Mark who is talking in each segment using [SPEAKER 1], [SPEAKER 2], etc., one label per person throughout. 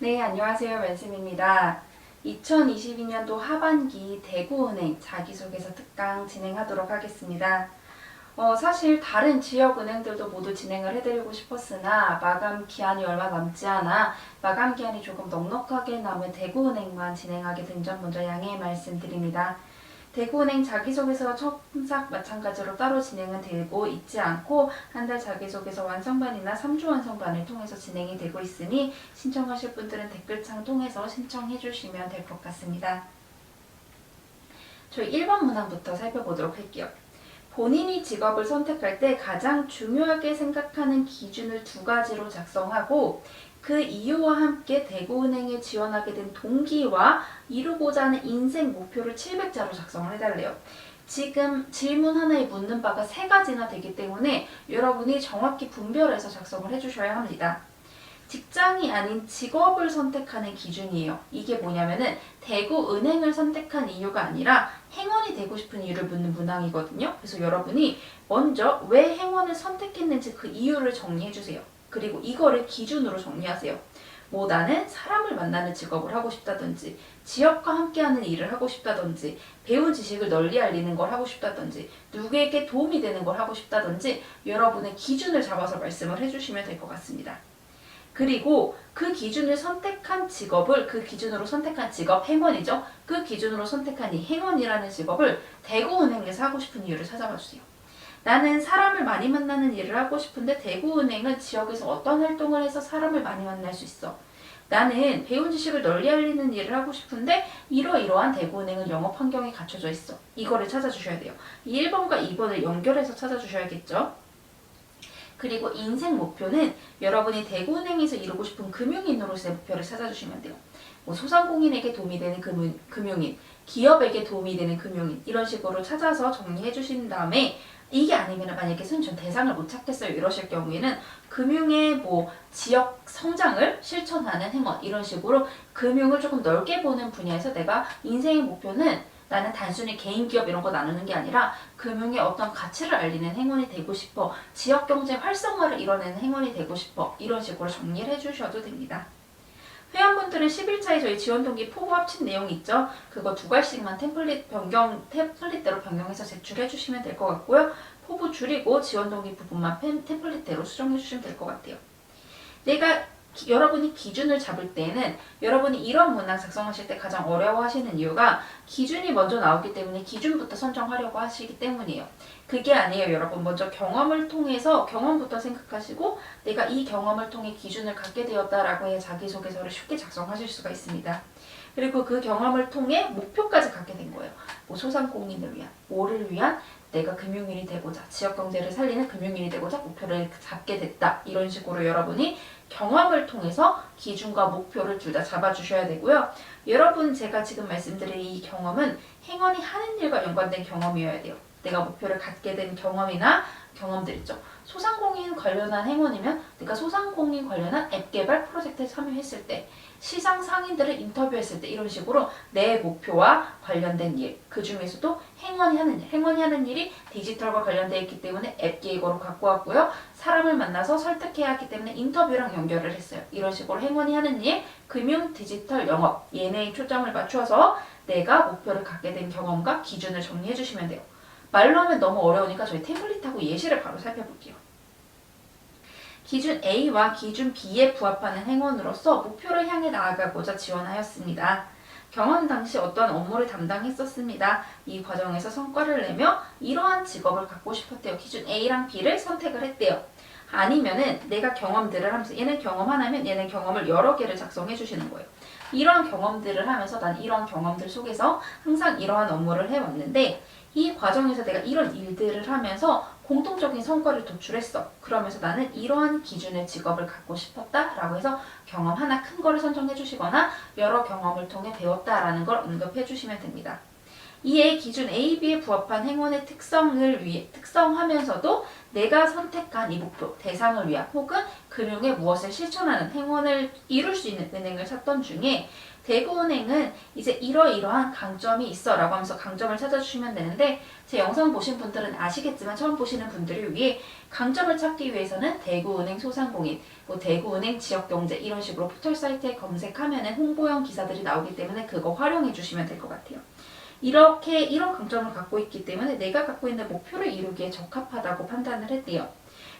[SPEAKER 1] 네, 안녕하세요. 멘쌤입니다. 2022년도 하반기 대구은행 자기소개서 특강 진행하도록 하겠습니다. 어, 사실 다른 지역 은행들도 모두 진행을 해드리고 싶었으나 마감 기한이 얼마 남지 않아 마감 기한이 조금 넉넉하게 남은 대구은행만 진행하게 된 점 먼저 양해의 말씀드립니다. 대구은행 자기소개서 첨삭 마찬가지로 따로 진행은 되고 있지 않고 한 달 자기소개서 완성반이나 3주 완성반을 통해서 진행이 되고 있으니 신청하실 분들은 댓글창 통해서 신청해 주시면 될 것 같습니다. 저희 1번 문항부터 살펴보도록 할게요. 본인이 직업을 선택할 때 가장 중요하게 생각하는 기준을 두 가지로 작성하고 그 이유와 함께 대구은행에 지원하게 된 동기와 이루고자 하는 인생 목표를 700자로 작성을 해달래요. 지금 질문 하나에 묻는 바가 세 가지나 되기 때문에 여러분이 정확히 분별해서 작성을 해주셔야 합니다. 직장이 아닌 직업을 선택하는 기준이에요. 이게 뭐냐면은 대구 은행을 선택한 이유가 아니라 행원이 되고 싶은 이유를 묻는 문항이거든요. 그래서 여러분이 먼저 왜 행원을 선택했는지 그 이유를 정리해 주세요. 그리고 이거를 기준으로 정리하세요. 뭐 나는 사람을 만나는 직업을 하고 싶다든지 지역과 함께하는 일을 하고 싶다든지 배운 지식을 널리 알리는 걸 하고 싶다든지 누구에게 도움이 되는 걸 하고 싶다든지 여러분의 기준을 잡아서 말씀을 해주시면 될 것 같습니다. 그리고 그 기준을 선택한 직업을 그 기준으로 선택한 직업 행원이죠. 그 기준으로 선택한 이 행원이라는 직업을 대구은행에서 하고 싶은 이유를 찾아봐 주세요. 나는 사람을 많이 만나는 일을 하고 싶은데 대구은행은 지역에서 어떤 활동을 해서 사람을 많이 만날 수 있어. 나는 배운 지식을 널리 알리는 일을 하고 싶은데 이러이러한 대구은행은 영업 환경이 갖춰져 있어. 이거를 찾아주셔야 돼요. 이 1번과 2번을 연결해서 찾아주셔야겠죠. 그리고 인생 목표는 여러분이 대구은행에서 이루고 싶은 금융인으로서의 목표를 찾아주시면 돼요. 뭐 소상공인에게 도움이 되는 금융, 금융인, 기업에게 도움이 되는 금융인 이런 식으로 찾아서 정리해 주신 다음에 이게 아니면 만약에 전 대상을 못 찾겠어요 이러실 경우에는 금융의 뭐 지역 성장을 실천하는 행원 이런 식으로 금융을 조금 넓게 보는 분야에서 내가 인생의 목표는 나는 단순히 개인 기업 이런 거 나누는 게 아니라 금융의 어떤 가치를 알리는 행원이 되고 싶어 지역 경제 활성화를 이뤄내는 행원이 되고 싶어 이런 식으로 정리를 해주셔도 됩니다. 회원분들은 11차에 저희 지원 동기 포부 합친 내용 있죠? 그거 두 갈씩만 템플릿 변경, 템플릿대로 변경해서 제출해 주시면 될 것 같고요. 포부 줄이고 지원 동기 부분만 펜, 템플릿대로 수정해 주시면 될 것 같아요. 내가 기- 여러분이 기준을 잡을 때에는 여러분이 이런 문항 작성하실 때 가장 어려워하시는 이유가 기준이 먼저 나오기 때문에 기준부터 선정하려고 하시기 때문이에요. 그게 아니에요, 여러분. 먼저 경험을 통해서 경험부터 생각하시고 내가 이 경험을 통해 기준을 갖게 되었다라고 해 자기소개서를 쉽게 작성하실 수가 있습니다. 그리고 그 경험을 통해 목표까지 갖게 된 거예요. 뭐 소상공인을 위한, 뭐를 위한 내가 금융인이 되고자, 지역 경제를 살리는 금융인이 되고자 목표를 잡게 됐다. 이런 식으로 여러분이 경험을 통해서 기준과 목표를 둘 다 잡아주셔야 되고요. 여러분 제가 지금 말씀드린 이 경험은 행원이 하는 일과 연관된 경험이어야 돼요. 내가 목표를 갖게 된 경험이나 경험들 있죠. 소상공인 관련한 행원이면 내가 소상공인 관련한 앱 개발 프로젝트에 참여했을 때 시장 상인들을 인터뷰했을 때 이런 식으로 내 목표와 관련된 일, 그 중에서도 행원이 하는 일, 행원이 하는 일이 디지털과 관련되어 있기 때문에 앱 계획으로 갖고 왔고요. 사람을 만나서 설득해야 하기 때문에 인터뷰랑 연결을 했어요. 이런 식으로 행원이 하는 일, 금융, 디지털, 영업, 얘네에 초점을 맞춰서 내가 목표를 갖게 된 경험과 기준을 정리해 주시면 돼요. 말로 하면 너무 어려우니까 저희 태블릿하고 예시를 바로 살펴볼게요. 기준 A와 기준 B에 부합하는 행원으로서 목표를 향해 나아가고자 지원하였습니다. 경험 당시 어떠한 업무를 담당했었습니다. 이 과정에서 성과를 내며 이러한 직업을 갖고 싶었대요. 기준 A랑 B를 선택을 했대요. 아니면은 내가 경험들을 하면서 얘는 경험 하나면 얘는 경험을 여러 개를 작성해 주시는 거예요. 이러한 경험들을 하면서 난 이러한 경험들 속에서 항상 이러한 업무를 해왔는데 이 과정에서 내가 이런 일들을 하면서 공통적인 성과를 도출했어. 그러면서 나는 이러한 기준의 직업을 갖고 싶었다 라고 해서 경험 하나 큰 거를 선정해 주시거나 여러 경험을 통해 배웠다라는 걸 언급해 주시면 됩니다. 이에 기준 A, B에 부합한 행원의 특성을 위해 특성하면서도 내가 선택한 이 목표, 대상을 위한 혹은 금융에 무엇을 실천하는 행원을 이룰 수 있는 은행을 찾던 중에 대구은행은 이제 이러이러한 강점이 있어 라고 하면서 강점을 찾아주시면 되는데 제 영상 보신 분들은 아시겠지만 처음 보시는 분들을 위해 강점을 찾기 위해서는 대구은행 소상공인, 뭐 대구은행 지역경제 이런 식으로 포털 사이트에 검색하면 홍보용 기사들이 나오기 때문에 그거 활용해 주시면 될 것 같아요. 이렇게 이런 강점을 갖고 있기 때문에 내가 갖고 있는 목표를 이루기에 적합하다고 판단을 했대요.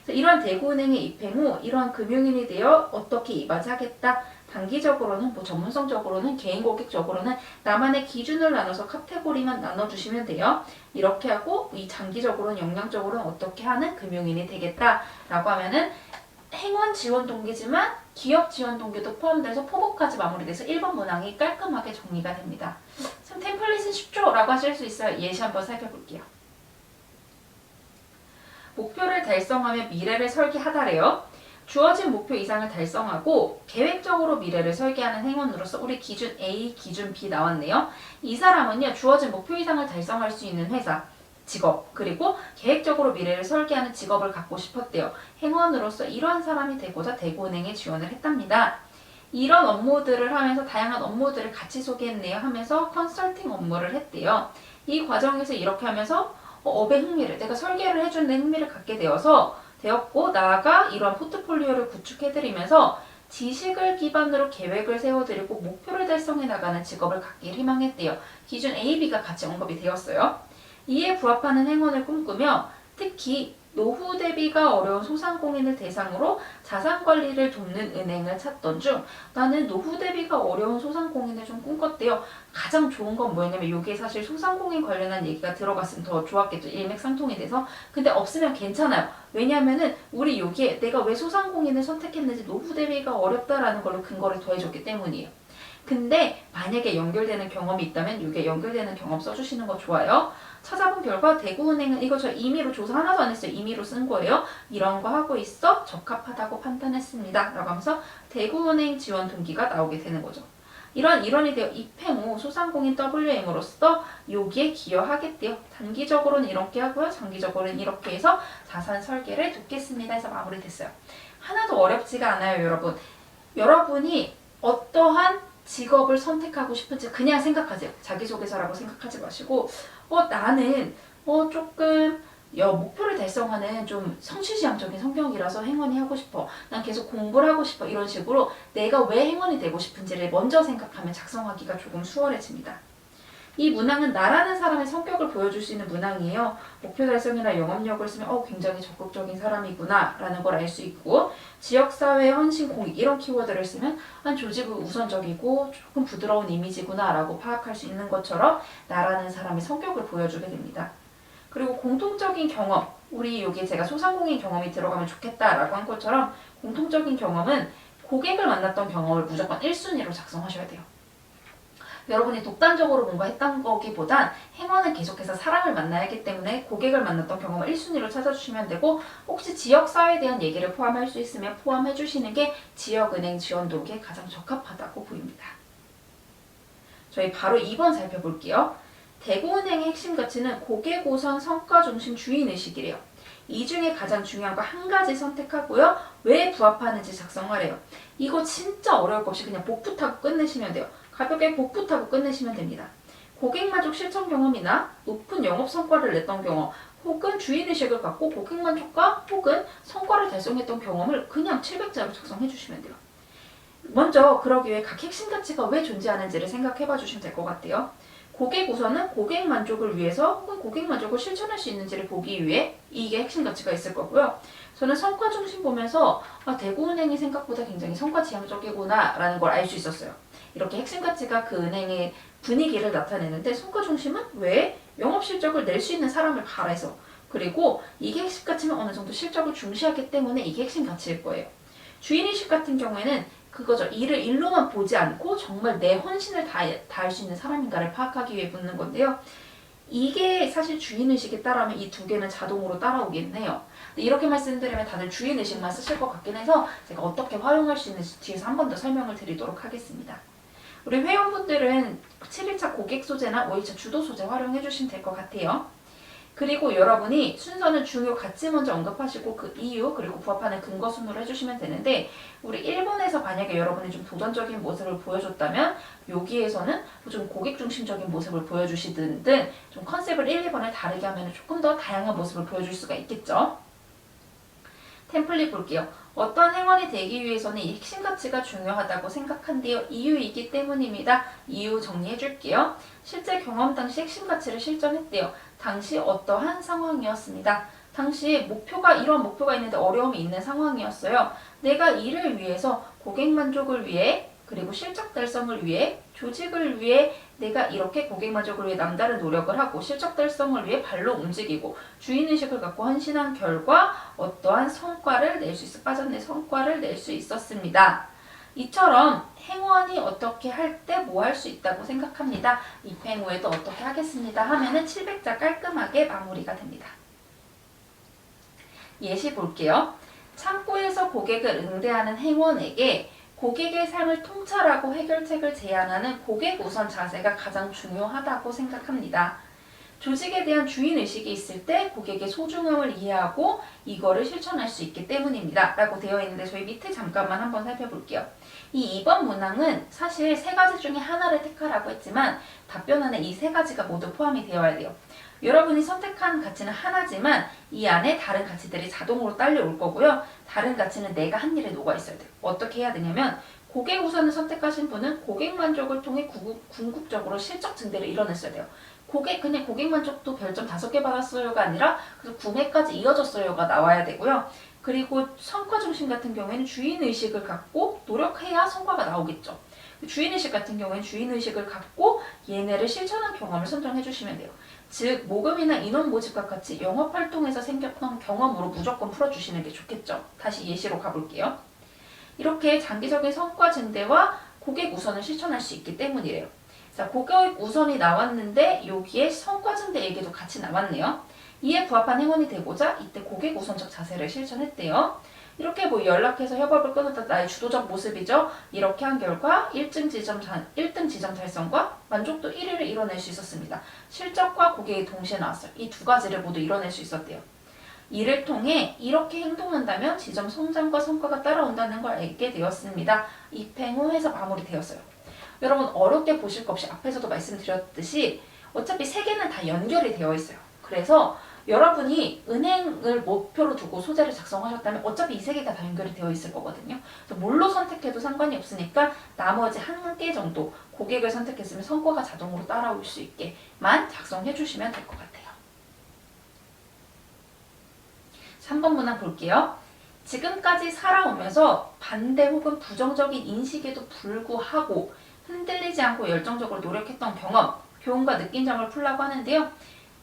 [SPEAKER 1] 이러한 대구은행에 입행 후 이러한 금융인이 되어 어떻게 이바지하겠다. 단기적으로는 뭐 전문성적으로는 개인 고객적으로는 나만의 기준을 나눠서 카테고리만 나눠주시면 돼요. 이렇게 하고 이 장기적으로는 역량적으로는 어떻게 하는 금융인이 되겠다라고 하면은 행원 지원 동기지만 기업 지원 동기도 포함돼서 포복까지 마무리돼서 1번 문항이 깔끔하게 정리가 됩니다. 참 템플릿은 쉽죠? 라고 하실 수 있어요. 예시 한번 살펴볼게요. 목표를 달성하며 미래를 설계하다래요. 주어진 목표 이상을 달성하고 계획적으로 미래를 설계하는 행원으로서 우리 기준 A, 기준 B 나왔네요. 이 사람은요, 주어진 목표 이상을 달성할 수 있는 회사, 직업, 그리고 계획적으로 미래를 설계하는 직업을 갖고 싶었대요. 행원으로서 이러한 사람이 되고자 대구은행에 지원을 했답니다. 이런 업무들을 하면서 다양한 업무들을 같이 소개했네요 하면서 컨설팅 업무를 했대요. 이 과정에서 이렇게 하면서 어, 업의 흥미를 내가 설계를 해주는 흥미를 갖게 되어서 되었고 나아가 이러한 포트폴리오를 구축해드리면서 지식을 기반으로 계획을 세워드리고 목표를 달성해 나가는 직업을 갖길 희망했대요. 기준 A, B가 같이 언급이 되었어요. 이에 부합하는 행운을 꿈꾸며 특히 노후 대비가 어려운 소상공인을 대상으로 자산 관리를 돕는 은행을 찾던 중 나는 노후 대비가 어려운 소상공인을 좀 꿈꿨대요. 가장 좋은 건 뭐였냐면 여기에 사실 소상공인 관련한 얘기가 들어갔으면 더 좋았겠죠. 일맥상통이 돼서. 근데 없으면 괜찮아요. 왜냐면은 우리 여기에 내가 왜 소상공인을 선택했는지 노후 대비가 어렵다라는 걸로 근거를 더해줬기 때문이에요. 근데 만약에 연결되는 경험이 있다면 이게 연결되는 경험 써주시는 거 좋아요. 찾아본 결과 대구은행은 이거 저 임의로 조사 하나도 안 했어요. 임의로 쓴 거예요. 이런 거 하고 있어 적합하다고 판단했습니다. 라고 하면서 대구은행 지원 동기가 나오게 되는 거죠. 이런 일원이 되어 입행 후 소상공인 WM으로서 여기에 기여하겠대요. 단기적으로는 이렇게 하고요. 장기적으로는 이렇게 해서 자산 설계를 돕겠습니다. 해서 마무리됐어요. 하나도 어렵지가 않아요, 여러분. 여러분이 어떠한 직업을 선택하고 싶은지 그냥 생각하세요. 자기소개서라고 생각하지 마시고, 어, 나는, 어, 조금, 여, 목표를 달성하는 좀 성취지향적인 성격이라서 행원이 하고 싶어. 난 계속 공부를 하고 싶어. 이런 식으로 내가 왜 행원이 되고 싶은지를 먼저 생각하면 작성하기가 조금 수월해집니다. 이 문항은 나라는 사람의 성격을 보여줄 수 있는 문항이에요. 목표 달성이나 영업력을 쓰면 어 굉장히 적극적인 사람이구나 라는 걸 알 수 있고 지역사회 헌신 공익 이런 키워드를 쓰면 한 조직은 우선적이고 조금 부드러운 이미지구나 라고 파악할 수 있는 것처럼 나라는 사람의 성격을 보여주게 됩니다. 그리고 공통적인 경험 우리 여기 제가 소상공인 경험이 들어가면 좋겠다라고 한 것처럼 공통적인 경험은 고객을 만났던 경험을 무조건 1순위로 작성하셔야 돼요. 여러분이 독단적으로 뭔가 했던 거기보단 행원은 계속해서 사람을 만나야 하기 때문에 고객을 만났던 경험을 1순위로 찾아주시면 되고 혹시 지역사회에 대한 얘기를 포함할 수 있으면 포함해 주시는 게 지역은행 지원 동기에 가장 적합하다고 보입니다. 저희 바로 2번 살펴볼게요. 대구은행의 핵심 가치는 고객 우선 성과 중심 주인의식이래요. 이 중에 가장 중요한 거 한 가지 선택하고요. 왜 부합하는지 작성하래요. 이거 진짜 어려울 것 없이 그냥 복붙하고 끝내시면 돼요. 가볍게 복붙하고 끝내시면 됩니다. 고객 만족 실천 경험이나 높은 영업 성과를 냈던 경험, 혹은 주인의식을 갖고 고객 만족과 혹은 성과를 달성했던 경험을 그냥 700자로 작성해 주시면 돼요. 먼저 그러기 위해 각 핵심 가치가 왜 존재하는지를 생각해 봐 주시면 될 것 같아요. 고객 우선은 고객 만족을 위해서 혹은 고객 만족을 실천할 수 있는지를 보기 위해 이게 핵심 가치가 있을 거고요. 저는 성과 중심 보면서 아, 대구은행이 생각보다 굉장히 성과 지향적이구나 라는 걸 알 수 있었어요. 이렇게 핵심 가치가 그 은행의 분위기를 나타내는데 성과 중심은 왜? 영업 실적을 낼 수 있는 사람을 바라서 그리고 이게 핵심 가치는 어느 정도 실적을 중시하기 때문에 이게 핵심 가치일 거예요. 주인의식 같은 경우에는 그거죠. 일을 일로만 보지 않고 정말 내 헌신을 다, 다할 수 있는 사람인가를 파악하기 위해 묻는 건데요. 이게 사실 주인의식에 따르면 이 두 개는 자동으로 따라오긴 해요. 이렇게 말씀드리면 다들 주인의식만 쓰실 것 같긴 해서 제가 어떻게 활용할 수 있는지 뒤에서 한 번 더 설명을 드리도록 하겠습니다. 우리 회원분들은 7일차 고객 소재나 5일차 주도 소재 활용해 주시면 될 것 같아요. 그리고 여러분이 순서는 중요 가치 먼저 언급하시고 그 이유 그리고 부합하는 근거 순으로 해주시면 되는데 우리 1번에서 만약에 여러분이 좀 도전적인 모습을 보여줬다면 여기에서는 좀 고객 중심적인 모습을 보여주시든 좀 컨셉을 1, 2번을 다르게 하면 조금 더 다양한 모습을 보여줄 수가 있겠죠. 템플릿 볼게요. 어떤 행원이 되기 위해서는 이 핵심 가치가 중요하다고 생각한데요. 이유이기 때문입니다. 이유 정리해 줄게요. 실제 경험 당시 핵심 가치를 실전했대요. 당시 어떠한 상황이었습니다. 당시 목표가 이런 목표가 있는데 어려움이 있는 상황이었어요. 내가 이를 위해서 고객 만족을 위해 그리고 실적 달성을 위해 조직을 위해 내가 이렇게 고객 만족을 위해 남다른 노력을 하고 실적 달성을 위해 발로 움직이고 주인의식을 갖고 헌신한 결과 어떠한 성과를 낼 수 있어 빠졌네 성과를 낼 수 있었습니다. 이처럼 행원이 어떻게 할 때 뭐 할 수 있다고 생각합니다. 입행 후에도 어떻게 하겠습니다 하면은 700자 깔끔하게 마무리가 됩니다. 예시 볼게요. 창고에서 고객을 응대하는 행원에게 고객의 삶을 통찰하고 해결책을 제안하는 고객 우선 자세가 가장 중요하다고 생각합니다. 조직에 대한 주인의식이 있을 때 고객의 소중함을 이해하고 이거를 실천할 수 있기 때문입니다. 라고 되어 있는데 저희 밑에 잠깐만 한번 살펴볼게요. 이 2번 문항은 사실 세 가지 중에 하나를 택하라고 했지만 답변 안에 이 세 가지가 모두 포함이 되어야 돼요. 여러분이 선택한 가치는 하나지만 이 안에 다른 가치들이 자동으로 딸려올 거고요. 다른 가치는 내가 한 일에 녹아 있어야 돼요. 어떻게 해야 되냐면 고객 우선을 선택하신 분은 고객 만족을 통해 궁극적으로 실적 증대를 이뤄냈어야 돼요. 고객 그냥 고객 만족도 별점 5개 받았어요가 아니라 그래서 구매까지 이어졌어요가 나와야 되고요. 그리고 성과 중심 같은 경우에는 주인 의식을 갖고 노력해야 성과가 나오겠죠. 주인 의식 같은 경우에는 주인 의식을 갖고 얘네를 실천한 경험을 선정해 주시면 돼요. 즉 모금이나 인원 모집과 같이 영업 활동에서 생겼던 경험으로 무조건 풀어주시는 게 좋겠죠. 다시 예시로 가볼게요. 이렇게 장기적인 성과 증대와 고객 우선을 실천할 수 있기 때문이래요. 자, 고객 우선이 나왔는데 여기에 성과 증대 얘기도 같이 나왔네요. 이에 부합한 행원이 되고자 이때 고객 우선적 자세를 실천했대요. 이렇게 뭐 연락해서 협업을 끊었다 나의 주도적 모습이죠. 이렇게 한 결과 1등 지점, 자- 1등 지점 달성과 만족도 1위를 이뤄낼 수 있었습니다. 실적과 고객이 동시에 나왔어요. 이 두 가지를 모두 이뤄낼 수 있었대요. 이를 통해 이렇게 행동한다면 지점 성장과 성과가 따라온다는 걸 알게 되었습니다. 입행 후 해서 마무리되었어요. 여러분 어렵게 보실 것 없이 앞에서도 말씀드렸듯이 어차피 세 개는 다 연결이 되어 있어요. 그래서 여러분이 은행을 목표로 두고 소재를 작성하셨다면 어차피 이 세 개가 다 연결이 되어 있을 거거든요. 그래서 뭘로 선택해도 상관이 없으니까 나머지 한 개 정도 고객을 선택했으면 성과가 자동으로 따라올 수 있게만 작성해 주시면 될 것 같아요. 3번 문항 볼게요. 지금까지 살아오면서 반대 혹은 부정적인 인식에도 불구하고 흔들리지 않고 열정적으로 노력했던 경험, 교훈과 느낀 점을 풀라고 하는데요.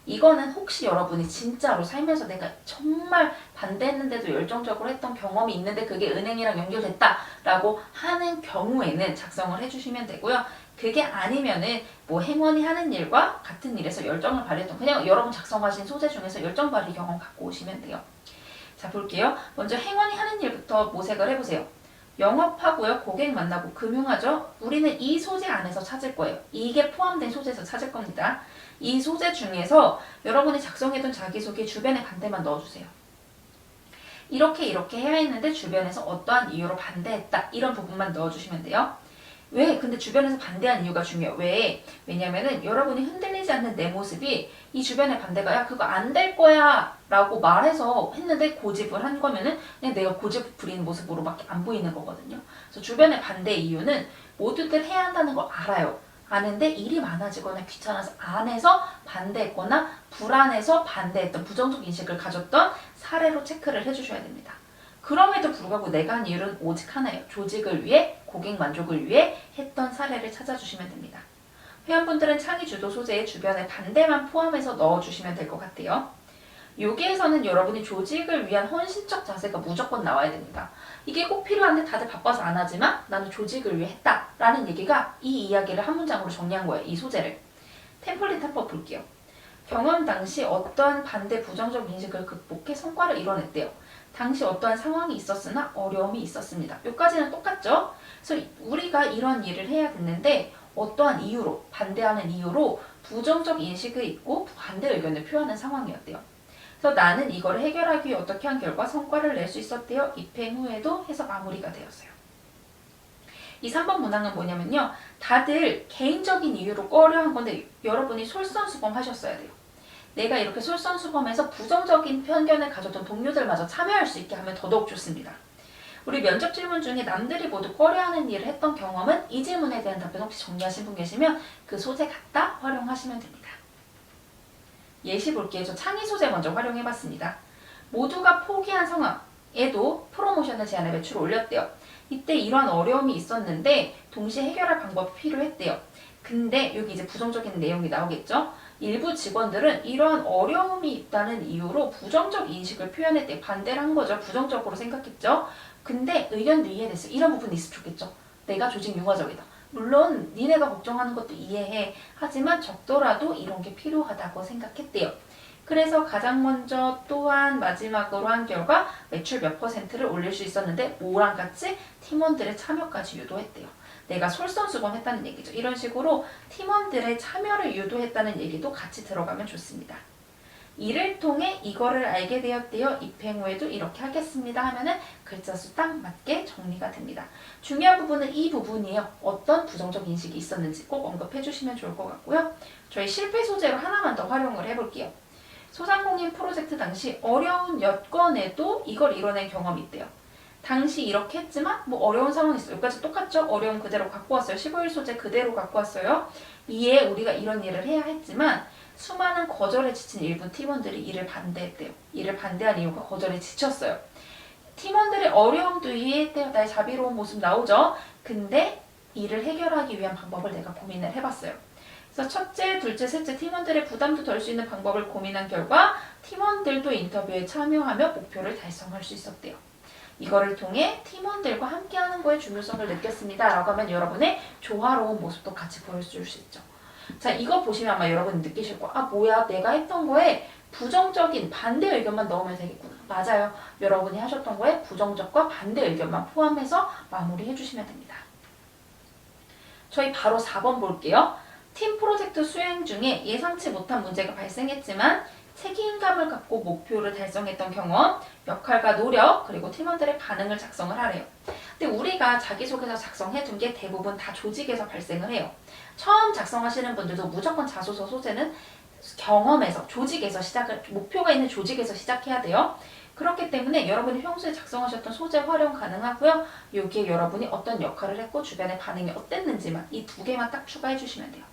[SPEAKER 1] 이거는 혹시 여러분이 진짜로 살면서 내가 정말 반대했는데도 열정적으로 했던 경험이 있는데 그게 은행이랑 연결됐다라고 하는 경우에는 작성을 해주시면 되고요. 그게 아니면은 뭐 행원이 하는 일과 같은 일에서 열정을 발휘했던 그냥 여러분 작성하신 소재 중에서 열정 발휘 경험 갖고 오시면 돼요. 자 볼게요. 먼저 행원이 하는 일부터 모색을 해보세요. 영업하고요. 고객 만나고 금융하죠. 우리는 이 소재 안에서 찾을 거예요. 이게 포함된 소재에서 찾을 겁니다. 이 소재 중에서 여러분이 작성해둔 자기소개 주변에 반대만 넣어주세요. 이렇게 이렇게 해야 했는데 주변에서 어떠한 이유로 반대했다. 이런 부분만 넣어주시면 돼요. 왜? 근데 주변에서 반대한 이유가 중요해요. 왜? 왜냐면은 여러분이 흔들리지 않는 내 모습이 이 주변의 반대가 야 그거 안 될 거야 라고 말해서 했는데 고집을 한 거면은 그냥 내가 고집 부리는 모습으로밖에 안 보이는 거거든요. 그래서 주변의 반대 이유는 모두들 해야 한다는 걸 알아요. 아는데 일이 많아지거나 귀찮아서 안 해서 반대했거나 불안해서 반대했던 부정적 인식을 가졌던 사례로 체크를 해주셔야 됩니다. 그럼에도 불구하고 내가 한 이유는 오직 하나예요. 조직을 위해, 고객 만족을 위해 했던 사례를 찾아주시면 됩니다. 회원분들은 창의 주도 소재의 주변에 반대만 포함해서 넣어주시면 될 것 같아요. 여기에서는 여러분이 조직을 위한 헌신적 자세가 무조건 나와야 됩니다. 이게 꼭 필요한데 다들 바빠서 안 하지만 나는 조직을 위해 했다라는 얘기가 이 이야기를 한 문장으로 정리한 거예요. 이 소재를. 템플릿 한번 볼게요. 경험 당시 어떠한 반대 부정적 인식을 극복해 성과를 이뤄냈대요. 당시 어떠한 상황이 있었으나 어려움이 있었습니다. 여기까지는 똑같죠? 그래서 우리가 이런 일을 해야 됐는데 어떠한 이유로 반대하는 이유로 부정적 인식을 있고 반대 의견을 표하는 상황이었대요. 그래서 나는 이걸 해결하기 위해 어떻게 한 결과 성과를 낼 수 있었대요. 입행 후에도 해서 마무리가 되었어요. 이 3번 문항은 뭐냐면요. 다들 개인적인 이유로 꺼려한 건데 여러분이 솔선수범 하셨어야 돼요. 내가 이렇게 솔선수범해서 부정적인 편견을 가졌던 동료들마저 참여할 수 있게 하면 더더욱 좋습니다. 우리 면접 질문 중에 남들이 모두 꺼려하는 일을 했던 경험은 이 질문에 대한 답변 혹시 정리하신 분 계시면 그 소재 갖다 활용하시면 됩니다. 예시 볼게요. 저 창의 소재 먼저 활용해봤습니다. 모두가 포기한 상황에도 프로모션을 제안해 매출을 올렸대요. 이때 이러한 어려움이 있었는데 동시에 해결할 방법이 필요했대요. 근데 여기 이제 부정적인 내용이 나오겠죠? 일부 직원들은 이러한 어려움이 있다는 이유로 부정적 인식을 표현했대 반대를 한 거죠. 부정적으로 생각했죠. 근데 의견도 이해됐어. 이런 부분이 있으면 좋겠죠. 내가 조직 융화적이다. 물론 니네가 걱정하는 것도 이해해. 하지만 적더라도 이런 게 필요하다고 생각했대요. 그래서 가장 먼저 또한 마지막으로 한 결과 매출 몇 퍼센트를 올릴 수 있었는데 뭐랑 같이 팀원들의 참여까지 유도했대요. 내가 솔선수범했다는 얘기죠. 이런 식으로 팀원들의 참여를 유도했다는 얘기도 같이 들어가면 좋습니다. 이를 통해 이거를 알게 되었대요. 입행 후에도 이렇게 하겠습니다 하면은 글자 수 딱 맞게 정리가 됩니다. 중요한 부분은 이 부분이에요. 어떤 부정적 인식이 있었는지 꼭 언급해 주시면 좋을 것 같고요. 저희 실패 소재로 하나만 더 활용을 해볼게요. 소상공인 프로젝트 당시 어려운 여건에도 이걸 이뤄낸 경험이 있대요. 당시 이렇게 했지만 뭐 어려운 상황이 있어요. 여기까지 똑같죠? 어려움 그대로 갖고 왔어요. 15일 소재 그대로 갖고 왔어요. 이에 우리가 이런 일을 해야 했지만 수많은 거절에 지친 일부 팀원들이 이를 반대했대요. 이를 반대한 이유가 거절에 지쳤어요. 팀원들의 어려움도 이해했대요. 나의 자비로운 모습 나오죠? 근데 이를 해결하기 위한 방법을 내가 고민을 해봤어요. 그래서 첫째, 둘째, 셋째 팀원들의 부담도 덜 수 있는 방법을 고민한 결과 팀원들도 인터뷰에 참여하며 목표를 달성할 수 있었대요. 이거를 통해 팀원들과 함께하는 거의 중요성을 느꼈습니다. 라고 하면 여러분의 조화로운 모습도 같이 보여줄 수 있죠. 자, 이거 보시면 아마 여러분 느끼실 거야. 아, 뭐야. 내가 했던 거에 부정적인 반대 의견만 넣으면 되겠구나. 맞아요. 여러분이 하셨던 거에 부정적과 반대 의견만 포함해서 마무리해 주시면 됩니다. 저희 바로 4번 볼게요. 팀 프로젝트 수행 중에 예상치 못한 문제가 발생했지만 책임감을 갖고 목표를 달성했던 경험, 역할과 노력, 그리고 팀원들의 반응을 작성을 하래요. 근데 우리가 자기소개서 작성해 둔 게 대부분 다 조직에서 발생을 해요. 처음 작성하시는 분들도 무조건 자소서 소재는 경험에서, 조직에서 시작을, 목표가 있는 조직에서 시작해야 돼요. 그렇기 때문에 여러분이 평소에 작성하셨던 소재 활용 가능하고요. 여기에 여러분이 어떤 역할을 했고 주변의 반응이 어땠는지만 이 두 개만 딱 추가해 주시면 돼요.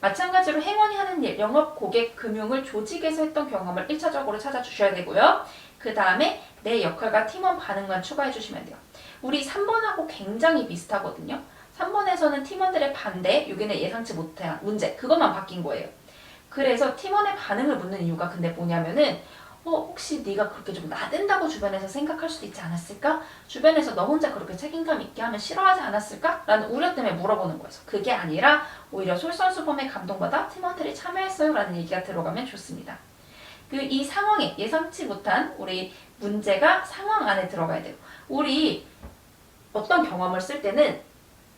[SPEAKER 1] 마찬가지로 행원이 하는 일, 영업, 고객, 금융을 조직에서 했던 경험을 1차적으로 찾아주셔야 되고요. 그 다음에 내 역할과 팀원 반응만 추가해 주시면 돼요. 우리 3번하고 굉장히 비슷하거든요. 3번에서는 팀원들의 반대, 여기는 예상치 못한 문제, 그것만 바뀐 거예요. 그래서 팀원의 반응을 묻는 이유가 근데 뭐냐면은 어, 혹시 네가 그렇게 좀 나댄다고 주변에서 생각할 수도 있지 않았을까? 주변에서 너 혼자 그렇게 책임감 있게 하면 싫어하지 않았을까? 라는 우려 때문에 물어보는 거예요. 그게 아니라 오히려 솔선수범에 감동받아 팀원들이 참여했어요 라는 얘기가 들어가면 좋습니다. 그 이 상황에 예상치 못한 우리 문제가 상황 안에 들어가야 돼요. 우리 어떤 경험을 쓸 때는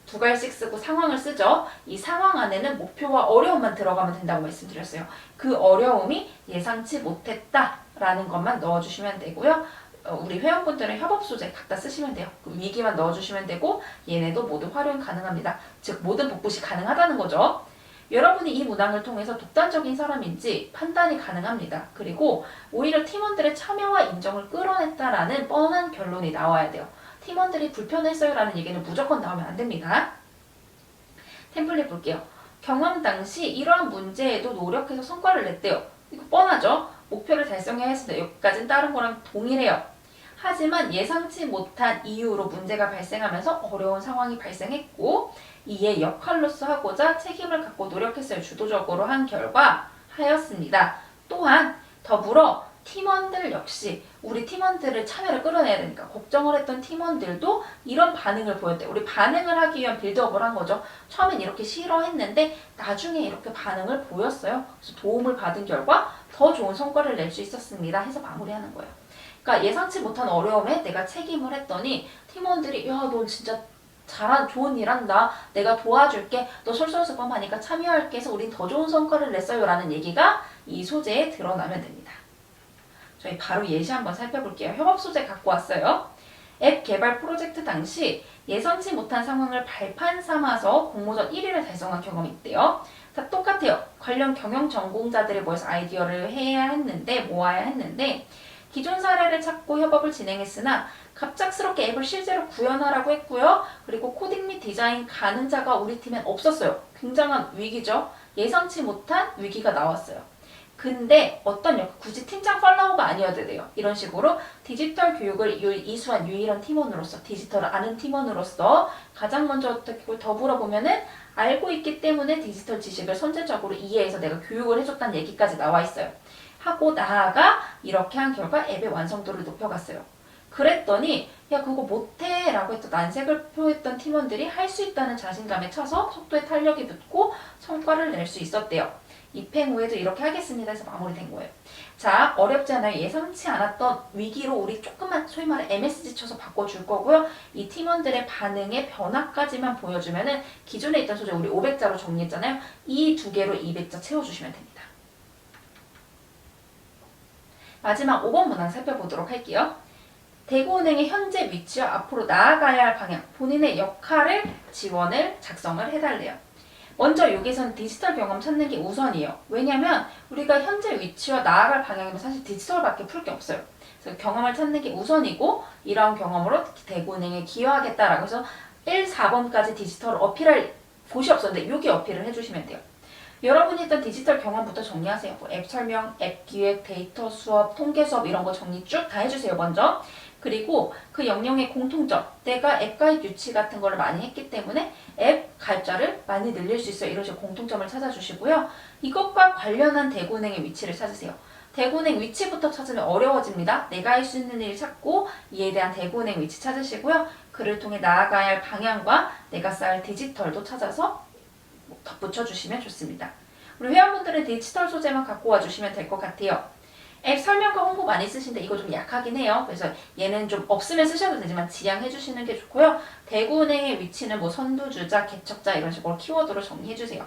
[SPEAKER 1] 두 갈씩 쓰고 상황을 쓰죠. 이 상황 안에는 목표와 어려움만 들어가면 된다고 말씀드렸어요. 그 어려움이 예상치 못했다라는 것만 넣어주시면 되고요. 어, 우리 회원분들은 협업 소재 갖다 쓰시면 돼요. 그 위기만 넣어주시면 되고 얘네도 모두 활용 가능합니다. 즉 모든 복붙이 가능하다는 거죠. 여러분이 이 문항을 통해서 독단적인 사람인지 판단이 가능합니다. 그리고 오히려 팀원들의 참여와 인정을 끌어냈다라는 뻔한 결론이 나와야 돼요. 팀원들이 불편했어요라는 얘기는 무조건 나오면 안 됩니다. 템플릿 볼게요. 경험 당시 이러한 문제에도 노력해서 성과를 냈대요. 이거 뻔하죠? 목표를 달성해야 했는데 여기까지는 다른 거랑 동일해요. 하지만 예상치 못한 이유로 문제가 발생하면서 어려운 상황이 발생했고 이에 역할로서 하고자 책임을 갖고 노력했어요. 주도적으로 한 결과 하였습니다. 또한 더불어 팀원들 역시 우리 팀원들을 참여를 끌어내야 되니까 걱정을 했던 팀원들도 이런 반응을 보였대요. 우리 반응을 하기 위한 빌드업을 한 거죠. 처음엔 이렇게 싫어했는데 나중에 이렇게 반응을 보였어요. 그래서 도움을 받은 결과 더 좋은 성과를 낼 수 있었습니다. 해서 마무리하는 거예요. 그러니까 예상치 못한 어려움에 내가 책임을 했더니 팀원들이 야너 진짜 잘한 좋은 일 한다. 내가 도와줄게. 너 솔선수범하니까 참여할게 해서 우린 더 좋은 성과를 냈어요라는 얘기가 이 소재에 드러나면 됩니다. 저희 바로 예시 한번 살펴볼게요. 협업 소재 갖고 왔어요. 앱 개발 프로젝트 당시 예상치 못한 상황을 발판 삼아서 공모전 1위를 달성한 경험이 있대요. 다 똑같아요. 관련 경영 전공자들이 모여서 아이디어를 해야 했는데 모아야 했는데 기존 사례를 찾고 협업을 진행했으나 갑작스럽게 앱을 실제로 구현하라고 했고요. 그리고 코딩 및 디자인 가능자가 우리 팀엔 없었어요. 굉장한 위기죠. 예상치 못한 위기가 나왔어요. 근데 어떤 역 굳이 팀장 팔로우가 아니어도 돼요. 이런 식으로 디지털 교육을 유- 이수한 유일한 팀원으로서 디지털을 아는 팀원으로서 가장 먼저 어떻게 더불어 보면은 알고 있기 때문에 디지털 지식을 선제적으로 이해해서 내가 교육을 해줬다는 얘기까지 나와 있어요. 하고 나아가 이렇게 한 결과 앱의 완성도를 높여갔어요. 그랬더니 야 그거 못해 라고 했던 난색을 표했던 팀원들이 할 수 있다는 자신감에 차서 속도에 탄력이 붙고 성과를 낼 수 있었대요. 입행 후에도 이렇게 하겠습니다 해서 마무리된 거예요. 자 어렵지 않아요. 예상치 않았던 위기로 우리 조금만 소위 말해 MSG 쳐서 바꿔줄 거고요. 이 팀원들의 반응의 변화까지만 보여주면은 기존에 있던 소재 우리 500자로 정리했잖아요. 이 두 개로 200자 채워주시면 됩니다. 마지막 5번 문항 살펴보도록 할게요. 대구은행의 현재 위치와 앞으로 나아가야 할 방향, 본인의 역할을 지원을 작성을 해달래요. 먼저 여기선 디지털 경험 찾는 게 우선이에요. 왜냐면 우리가 현재 위치와 나아갈 방향이면 사실 디지털밖에 풀 게 없어요. 그래서 경험을 찾는 게 우선이고 이러한 경험으로 대구은행에 기여하겠다라고 해서 1, 4번까지 디지털을 어필할 곳이 없었는데 여기 어필을 해주시면 돼요. 여러분이 일단 디지털 경험부터 정리하세요. 뭐 앱 설명, 앱 기획, 데이터 수업, 통계 수업 이런 거 정리 쭉 다 해주세요. 먼저. 그리고 그 영역의 공통점, 내가 앱 가입 유치 같은 거를 많이 했기 때문에 앱 가입자를 많이 늘릴 수 있어요. 식으로 공통점을 찾아주시고요. 이것과 관련한 대구은행의 위치를 찾으세요. 대구은행 위치부터 찾으면 어려워집니다. 내가 할 수 있는 일 찾고 이에 대한 대구은행 위치 찾으시고요. 그를 통해 나아가야 할 방향과 내가 쌓을 디지털도 찾아서 덧붙여 주시면 좋습니다. 우리 회원분들은 디지털 소재만 갖고 와주시면 될 것 같아요. 앱 설명과 홍보 많이 쓰시는데 이거 좀 약하긴 해요. 그래서 얘는 좀 없으면 쓰셔도 되지만 지양해 주시는 게 좋고요. 대구은행의 위치는 뭐 선두주자, 개척자 이런 식으로 키워드로 정리해 주세요.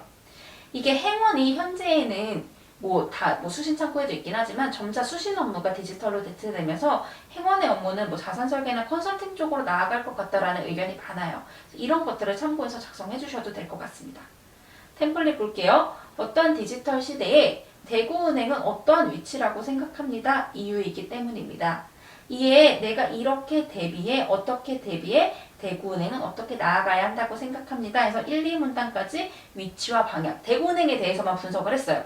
[SPEAKER 1] 이게 행원이 현재에는 뭐다뭐 수신 창구에도 있긴 하지만 점차 수신 업무가 디지털로 대체되면서 행원의 업무는 뭐 자산 설계나 컨설팅 쪽으로 나아갈 것 같다라는 의견이 많아요. 이런 것들을 참고해서 작성해 주셔도 될 것 같습니다. 템플릿 볼게요. 어떠한 디지털 시대에 대구은행은 어떠한 위치라고 생각합니다. 이유이기 때문입니다. 이에 내가 이렇게 대비해 어떻게 대비해 대구은행은 어떻게 나아가야 한다고 생각합니다. 해서 1, 2문단까지 위치와 방향, 대구은행에 대해서만 분석을 했어요.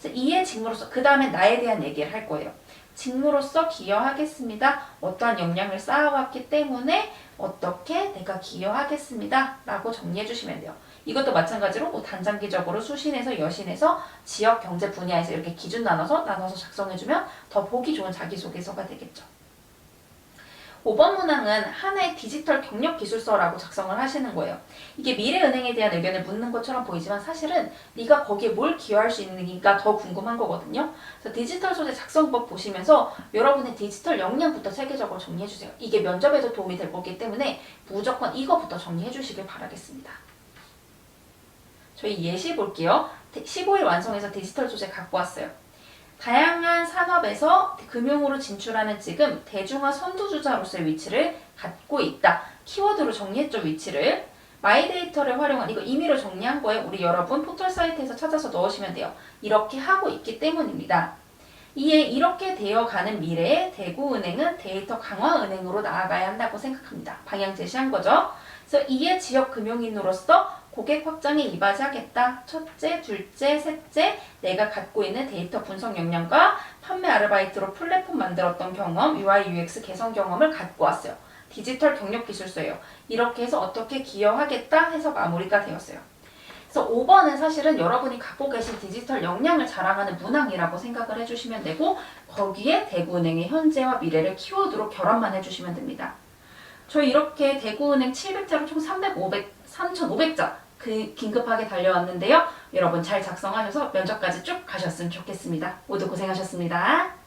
[SPEAKER 1] 그래서 이에 직무로서 그 다음에 나에 대한 얘기를 할 거예요. 직무로서 기여하겠습니다. 어떠한 역량을 쌓아왔기 때문에 어떻게 내가 기여하겠습니다. 라고 정리해 주시면 돼요. 이것도 마찬가지로 뭐 단장기적으로 수신에서 여신에서 지역 경제 분야에서 이렇게 기준 나눠서 나눠서 작성해주면 더 보기 좋은 자기소개서가 되겠죠. 5번 문항은 하나의 디지털 경력 기술서라고 작성을 하시는 거예요. 이게 미래은행에 대한 의견을 묻는 것처럼 보이지만 사실은 네가 거기에 뭘 기여할 수 있는지가 더 궁금한 거거든요. 그래서 디지털 소재 작성법 보시면서 여러분의 디지털 역량부터 체계적으로 정리해 주세요. 이게 면접에도 도움이 될 거기 때문에 무조건 이거부터 정리해 주시길 바라겠습니다. 저희 예시 볼게요. 15일 완성해서 디지털 소재 갖고 왔어요. 다양한 산업에서 금융으로 진출하는 지금 대중화 선두주자로서의 위치를 갖고 있다. 키워드로 정리했죠, 위치를. 마이데이터를 활용한 이거 임의로 정리한 거예요. 우리 여러분 포털 사이트에서 찾아서 넣으시면 돼요. 이렇게 하고 있기 때문입니다. 이에 이렇게 되어가는 미래에 대구은행은 데이터 강화은행으로 나아가야 한다고 생각합니다. 방향 제시한 거죠. 그래서 이에 지역 금융인으로서 고객 확장에 이바지하겠다. 첫째, 둘째, 셋째, 내가 갖고 있는 데이터 분석 역량과 판매 아르바이트로 플랫폼 만들었던 경험, UI, UX 개선 경험을 갖고 왔어요. 디지털 경력 기술서예요. 이렇게 해서 어떻게 기여하겠다 해서 마무리가 되었어요. 그래서 5번은 사실은 여러분이 갖고 계신 디지털 역량을 자랑하는 문항이라고 생각을 해주시면 되고 거기에 대구은행의 현재와 미래를 키워드로 결합만 해주시면 됩니다. 저희 이렇게 대구은행 700자로 총 300, 500, 3,500자 그 긴급하게 달려왔는데요. 여러분 잘 작성하셔서 면접까지 쭉 가셨으면 좋겠습니다. 모두 고생하셨습니다.